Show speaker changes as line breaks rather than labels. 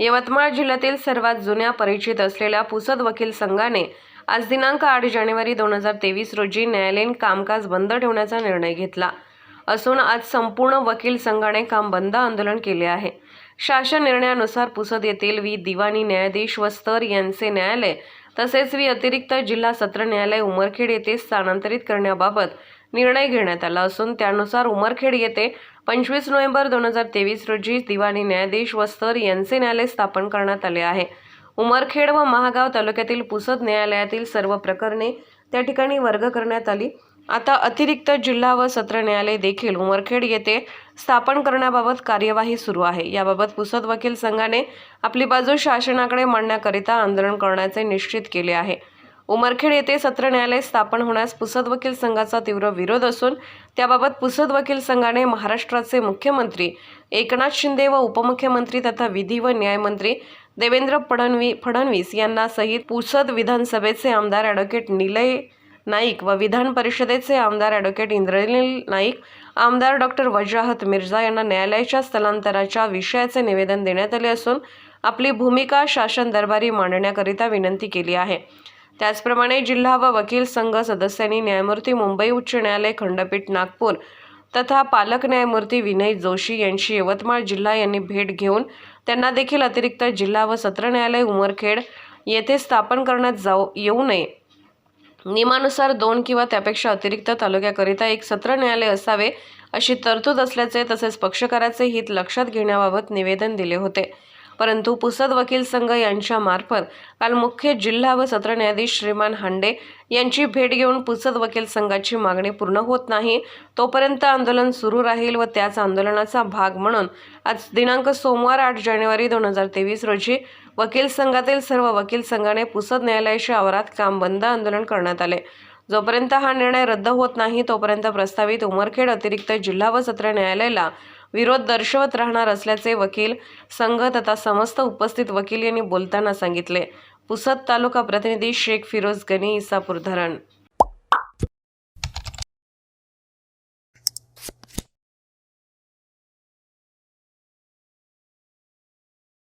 यवतमाळ जिल्ह्यातील सर्वात जुन्या परिचित असलेल्या पुसद वकील संघाने आज दिनांक आठ जानेवारी दोन हजार तेवीस रोजी न्यायालयीन कामकाज बंद ठेवण्याचा निर्णय घेतला. असून आज संपूर्ण वकील संघाने काम बंद आंदोलन केले आहे. शासन निर्णयानुसार पुसद येथील वी दिवाणी न्यायाधीश व स्तर यांचे न्यायालय तसेच वि अतिरिक्त जिल्हा सत्र न्यायालय उमरखेड येथे स्थानांतरित करण्याबाबत निर्णय घेण्यात आला असून त्यानुसार उमरखेड येथे पंचवीस नोव्हेंबर दोन हजार तेवीस रोजी दिवाणी न्यायाधीश व स्तर यांचे न्यायालय स्थापन करण्यात आले आहे. उमरखेड व महागाव तालुक्यातील पुसद न्यायालयातील सर्व प्रकरणे त्या ठिकाणी वर्ग करण्यात आली. आता अतिरिक्त जिल्हा व सत्र न्यायालय देखील उमरखेड येथे स्थापन करण्याबाबत कार्यवाही सुरू आहे. याबाबत पुसद वकील संघाने आपली बाजू शासनाकडे मांडण्याकरिता आंदोलन करण्याचे निश्चित केले आहे. उमरखेड येथे सत्र न्यायालय स्थापन होण्यास पुसद वकील संघाचा तीव्र विरोध असून त्याबाबत पुसद वकील संघाने महाराष्ट्राचे मुख्यमंत्री एकनाथ शिंदे व उपमुख्यमंत्री तथा विधी व न्यायमंत्री देवेंद्र फडणवी फडणवीस यांना सहित पुसद विधानसभेचे आमदार ॲडव्होकेट निलय नाईक व विधान परिषदेचे आमदार ॲडव्होकेट इंद्रनील नाईक आमदार डॉक्टर वजाहत मिर्झा यांना न्यायालयाच्या स्थलांतराच्या विषयाचे निवेदन देण्यात आले असून आपली भूमिका शासन दरबारी मांडण्याकरिता विनंती केली आहे. त्याचप्रमाणे जिल्हा व वकील संघ सदस्यांनी न्यायमूर्ती मुंबई उच्च न्यायालय खंडपीठ नागपूर तथा पालक न्यायमूर्ती विनय जोशी यांची यवतमाळ जिल्हा यांनी भेट घेऊन त्यांना देखील अतिरिक्त जिल्हा व सत्र न्यायालय उमरखेड येथे स्थापन करण्यात जाऊ येऊ नये. नियमानुसार दोन किंवा त्यापेक्षा अतिरिक्त तालुक्याकरिता एक सत्र न्यायालय असावे अशी तरतूद असल्याचे तसेच पक्षकाराचे हित लक्षात घेण्याबाबत निवेदन दिले होते. परंतु पुसद वकील संघ यांच्या मार्फत काल मुख्य जिल्हा व सत्र न्यायाधीश श्रीमान हांडे यांची भेट घेऊन पुसद वकील संघाची मागणी पूर्ण होत नाही. तोपर्यंत आंदोलन सुरू राहील व त्याच आंदोलनाचा भाग म्हणून आज दिनांक सोमवार आठ जानेवारी दोन हजार तेवीस रोजी वकील संघातील सर्व वकील संघाने पुसद न्यायालयाच्या आवारात काम बंद आंदोलन करण्यात आले. जोपर्यंत हा निर्णय रद्द होत नाही तोपर्यंत प्रस्तावित उमरखेड अतिरिक्त जिल्हा व सत्र न्यायालयाला विरोध दर्शवत राहणार असल्याचे वकील संघ तथा समस्त उपस्थित वकील यांनी बोलताना सांगितले. पुसद तालुका प्रतिनिधी शेख फिरोज गनी इसापूर धरण